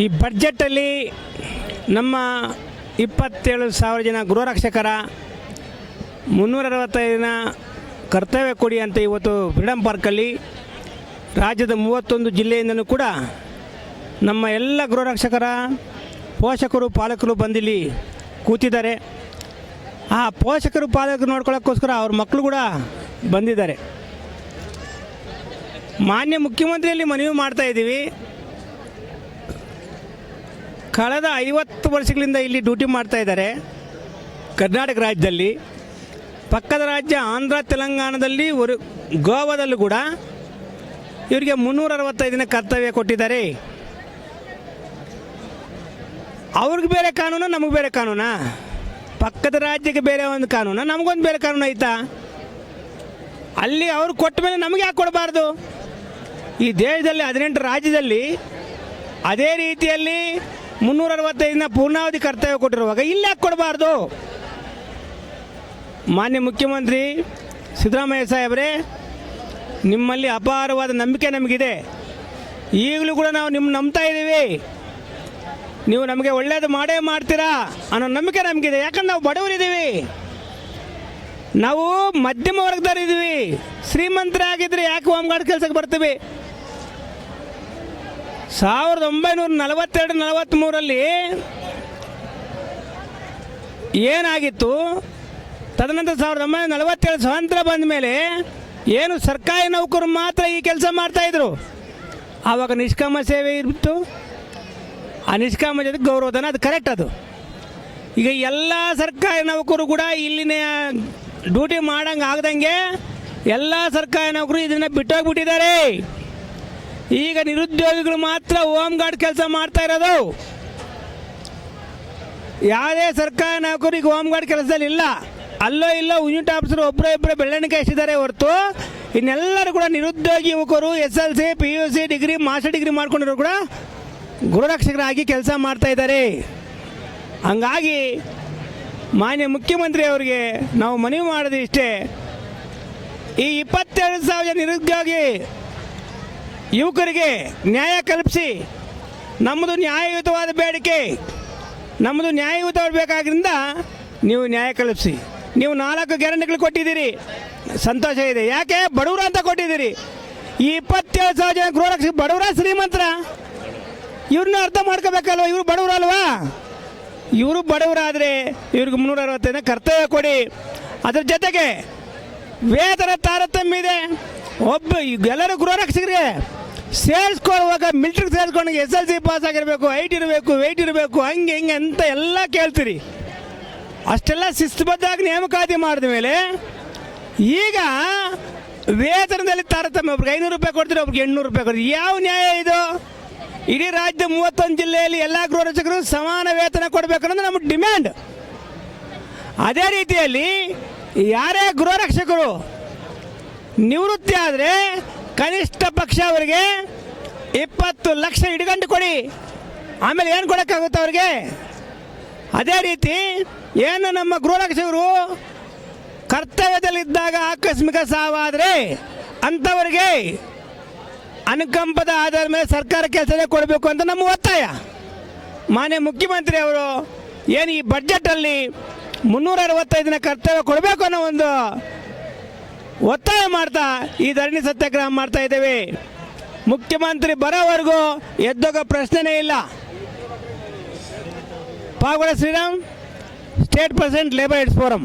ಈ ಬಡ್ಜೆಟಲ್ಲಿ ನಮ್ಮ ಇಪ್ಪತ್ತೇಳು ಸಾವಿರ ಜನ ಗೃಹರಕ್ಷಕರ ಮುನ್ನೂರ ಅರವತ್ತೈದು ದಿನ ಕರ್ತವ್ಯ ಕೊಡಿ ಅಂತ ಇವತ್ತು ಫ್ರೀಡಮ್ ಪಾರ್ಕಲ್ಲಿ ರಾಜ್ಯದ ಮೂವತ್ತೊಂದು ಜಿಲ್ಲೆಯಿಂದಲೂ ಕೂಡ ನಮ್ಮ ಎಲ್ಲ ಗೃಹರಕ್ಷಕರ ಪೋಷಕರು, ಪಾಲಕರು ಬಂದಿಲ್ಲಿ ಕೂತಿದ್ದಾರೆ. ಆ ಪೋಷಕರು, ಪಾಲಕರು ನೋಡ್ಕೊಳ್ಳೋಕ್ಕೋಸ್ಕರ ಅವ್ರ ಮಕ್ಕಳು ಕೂಡ ಬಂದಿದ್ದಾರೆ. ಮಾನ್ಯ ಮುಖ್ಯಮಂತ್ರಿಯಲ್ಲಿ ಮನವಿ ಮಾಡ್ತಾ ಇದ್ದೀವಿ. ಕಳೆದ ಐವತ್ತು ವರ್ಷಗಳಿಂದ ಇಲ್ಲಿ ಡ್ಯೂಟಿ ಮಾಡ್ತಾ ಇದ್ದಾರೆ. ಕರ್ನಾಟಕ ರಾಜ್ಯದಲ್ಲಿ. ಪಕ್ಕದ ರಾಜ್ಯ ಆಂಧ್ರ, ತೆಲಂಗಾಣದಲ್ಲಿ ಒಂದು ಗೋವಾದಲ್ಲೂ ಕೂಡ ಇವರಿಗೆ ಮುನ್ನೂರ ದಿನ ಕರ್ತವ್ಯ ಕೊಟ್ಟಿದ್ದಾರೆ. ಅವ್ರಿಗೆ ಬೇರೆ ಕಾನೂನು, ನಮಗೆ ಬೇರೆ ಕಾನೂನಾ? ಪಕ್ಕದ ರಾಜ್ಯಕ್ಕೆ ಬೇರೆ ಒಂದು ಕಾನೂನು? ನಮಗೊಂದು ಬೇರೆ ಕಾನೂನು ಐತಾ? ಅಲ್ಲಿ ಅವ್ರು ಕೊಟ್ಟ ಮೇಲೆ ನಮಗೆ ಯಾಕೆ ಕೊಡಬಾರ್ದು? ಈ ದೇಶದಲ್ಲಿ, ಹದಿನೆಂಟು ರಾಜ್ಯದಲ್ಲಿ ಅದೇ ರೀತಿಯಲ್ಲಿ ಮುನ್ನೂರ ಅರವತ್ತೈದನ ಪೂರ್ಣಾವಧಿ ಕರ್ತವ್ಯ ಕೊಟ್ಟಿರುವಾಗ ಇಲ್ಲಿ ಯಾಕೆ ಕೊಡಬಾರ್ದು? ಮಾನ್ಯ ಮುಖ್ಯಮಂತ್ರಿ ಸಿದ್ದರಾಮಯ್ಯ ಸಾಹೇಬರೇ, ನಿಮ್ಮಲ್ಲಿ ಅಪಾರವಾದ ನಂಬಿಕೆ ನಮಗಿದೆ. ಈಗಲೂ ಕೂಡ ನಾವು ನಿಮ್ಮ ನಂಬ್ತಾ ಇದ್ದೀವಿ ನೀವು ನಮಗೆ ಒಳ್ಳೇದು ಮಾಡೇ ಮಾಡ್ತೀರಾ ಅನ್ನೋ ನಂಬಿಕೆ ನಮಗಿದೆ. ಯಾಕಂದ್ರೆ ನಾವು ಬಡವರಿದ್ದೀವಿ ನಾವು ಮಧ್ಯಮ ವರ್ಗದವರಿದ್ದೀವಿ ಶ್ರೀಮಂತರಾಗಿದ್ದರೆ ಯಾಕೆ ಹೋಮ್ಗಾರ್ಡ್ ಕೆಲಸಕ್ಕೆ ಬರ್ತೀವಿ? ಸಾವಿರದ ಒಂಬೈನೂರ ನಲವತ್ತೆರಡು ನಲವತ್ತ್ಮೂರಲ್ಲಿ ಏನಾಗಿತ್ತು? ತದನಂತರ ಸಾವಿರದ ಒಂಬೈನೂರ ನಲವತ್ತೇಳು ಸ್ವಾತಂತ್ರ್ಯ ಬಂದ ಮೇಲೆ ಏನು ಸರ್ಕಾರಿ ನೌಕರು ಮಾತ್ರ ಈ ಕೆಲಸ ಮಾಡ್ತಾಯಿದ್ರು ಆವಾಗ ನಿಷ್ಕಾಮ ಸೇವೆ ಇತ್ತು. ಆ ನಿಷ್ಕಾಮ ಜೊತೆ ಗೌರವಧನ, ಅದು ಕರೆಕ್ಟ್ ಅದು. ಈಗ ಎಲ್ಲ ಸರ್ಕಾರಿ ನೌಕರು ಕೂಡ ಇಲ್ಲಿನ ಡ್ಯೂಟಿ ಮಾಡಂಗೆ ಆಗ್ದಂಗೆ ಎಲ್ಲ ಸರ್ಕಾರಿ ನೌಕರು ಇದನ್ನು ಬಿಟ್ಟೋಗ್ಬಿಟ್ಟಿದ್ದಾರೆ. ಈಗ ನಿರುದ್ಯೋಗಿಗಳು ಮಾತ್ರ ಹೋಮ್ ಗಾರ್ಡ್ ಕೆಲಸ ಮಾಡ್ತಾ ಇರೋದು. ಯಾವುದೇ ಸರ್ಕಾರಿ ನೌಕರಿಗೆ ಹೋಮ್ ಗಾರ್ಡ್ ಕೆಲಸದಲ್ಲಿ ಇಲ್ಲ. ಅಲ್ಲೋ ಇಲ್ಲೋ ಯೂನಿಟ್ ಆಫೀಸರ್ ಒಬ್ಬರು ಇಬ್ಬರು ಬೆಳ್ಳಣಿಗೆ ಎಷ್ಟಿದ್ದಾರೆ ಹೊರತು, ಇನ್ನೆಲ್ಲರೂ ಕೂಡ ನಿರುದ್ಯೋಗಿ ಯುವಕರು S L C P U C degree master degree ಮಾಡ್ಕೊಂಡಿರೋ ಕೂಡ ಗುರುರಕ್ಷಕರಾಗಿ ಕೆಲಸ ಮಾಡ್ತಾ ಇದ್ದಾರೆ. ಹಂಗಾಗಿ ಮಾನ್ಯ ಮುಖ್ಯಮಂತ್ರಿ ಅವರಿಗೆ ನಾವು ಮನವಿ ಮಾಡೋದು ಇಷ್ಟೇ. ಈ ಇಪ್ಪತ್ತೆರಡು ಸಾವಿರ ನಿರುದ್ಯೋಗಿ ಯುವಕರಿಗೆ ನ್ಯಾಯ ಕಲ್ಪಿಸಿ. ನಮ್ಮದು ನ್ಯಾಯಯುತವಾದ ಬೇಡಿಕೆ. ನಮ್ಮದು ನ್ಯಾಯಯುತವಾದ ಬೇಕಾದ್ರಿಂದ ನೀವು ನ್ಯಾಯ ಕಲ್ಪಿಸಿ. ನೀವು ನಾಲ್ಕು ಗ್ಯಾರಂಟಿಗಳು ಕೊಟ್ಟಿದ್ದೀರಿ. ಸಂತೋಷ ಇದೆ. ಯಾಕೆ? ಬಡವರು ಅಂತ ಕೊಟ್ಟಿದ್ದೀರಿ. ಈ ಇಪ್ಪತ್ತೇಳು ಸಾವಿರ ಜನ ಗೃಹರಕ್ಷಕ ಬಡವರ ಶ್ರೀಮಂತರ. ಇವ್ರನ್ನ ಅರ್ಥ ಮಾಡ್ಕೋಬೇಕಲ್ವ? ಇವರು ಬಡವರಲ್ವಾ ಇವರು ಬಡವರಾದರೆ ಇವ್ರಿಗೆ ಮುನ್ನೂರ ಅರವತ್ತೈದನೇ ಕರ್ತವ್ಯ ಕೊಡಿ. ಅದ್ರ ಜೊತೆಗೆ ವೇತನ ತಾರತಮ್ಯ ಇದೆ. ಒಬ್ಬ ಎಲ್ಲರೂ ಎಲ್ಲರೂ ಗೃಹರಕ್ಷಕರಿಗೆ ಸೇರಿಸ್ಕೊಳ್ಳುವಾಗ ಮಿಲ್ಟ್ರಿಗೆ ಸೇರಿಸ್ಕೊಂಡು ಎಸ್ ಎಲ್ ಸಿ ಪಾಸ್ ಆಗಿರಬೇಕು ಐಟ್ ಇರಬೇಕು ವೆಯ್ಟ್ ಇರಬೇಕು, ಹಂಗೆ ಹಿಂಗೆ ಅಂತ ಎಲ್ಲ ಕೇಳ್ತೀರಿ. ಅಷ್ಟೆಲ್ಲ ಶಿಸ್ತುಬದ್ಧವಾಗಿ ನೇಮಕಾತಿ ಮಾಡಿದ ಮೇಲೆ ಈಗ ವೇತನದಲ್ಲಿ ತಾರತಮ್ಯ, ಒಬ್ರಿಗೆ ಐನೂರು ರೂಪಾಯಿ ಕೊಡ್ತೀರಿ, ಒಬ್ರಿಗೆ ಎಂಟ್ನೂರು ರೂಪಾಯಿ ಕೊಡ್ತೀರಿ. ಯಾವ ನ್ಯಾಯ ಇದು? ಇಡೀ ರಾಜ್ಯದ ಮೂವತ್ತೊಂದು ಜಿಲ್ಲೆಯಲ್ಲಿ ಎಲ್ಲ ಗೃಹ ಗೃಹರಕ್ಷಕರು ಸಮಾನ ವೇತನ ಕೊಡಬೇಕು ಅನ್ನೋದು ನಮ್ಮ ಡಿಮ್ಯಾಂಡ್ ಅದೇ ರೀತಿಯಲ್ಲಿ ಯಾರೇ ಗೃಹರಕ್ಷಕರು ನಿವೃತ್ತಿ ಆದರೆ ಕನಿಷ್ಠ ಪಕ್ಷ ಅವರಿಗೆ ಇಪ್ಪತ್ತು ಲಕ್ಷ ಹಿಡ್ಕೊಂಡು ಕೊಡಿ. ಆಮೇಲೆ ಏನು ಕೊಡೋಕ್ಕಾಗುತ್ತೆ ಅವ್ರಿಗೆ? ಅದೇ ರೀತಿ ಏನು ನಮ್ಮ ಗೃಹರಕ್ಷಕರು ಕರ್ತವ್ಯದಲ್ಲಿದ್ದಾಗ ಆಕಸ್ಮಿಕ ಸಾವಾದರೆ ಅಂಥವರಿಗೆ ಅನುಕಂಪದ ಆಧಾರದ ಮೇಲೆ ಸರ್ಕಾರ ಕೆಲಸನೇ ಕೊಡಬೇಕು ಅಂತ ನಮ್ಮ ಒತ್ತಾಯ. ಮಾನ್ಯ ಮುಖ್ಯಮಂತ್ರಿ ಅವರು ಏನು ಈ ಬಡ್ಜೆಟಲ್ಲಿ ಮುನ್ನೂರ ಅರವತ್ತೈದನ ಕರ್ತವ್ಯ ಕೊಡಬೇಕು ಅನ್ನೋ ಒಂದು ಒತ್ತಾಯ ಮಾಡ್ತಾ ಈ ಧರಣಿ ಸತ್ಯಾಗ್ರಹ ಮಾಡ್ತಾ ಇದ್ದೇವೆ. ಮುಖ್ಯಮಂತ್ರಿ ಬರೋವರೆಗೂ ಎದ್ದೋಗೋ ಪ್ರಶ್ನೆನೇ ಇಲ್ಲ. Pavagada Shriram state president labour aids forum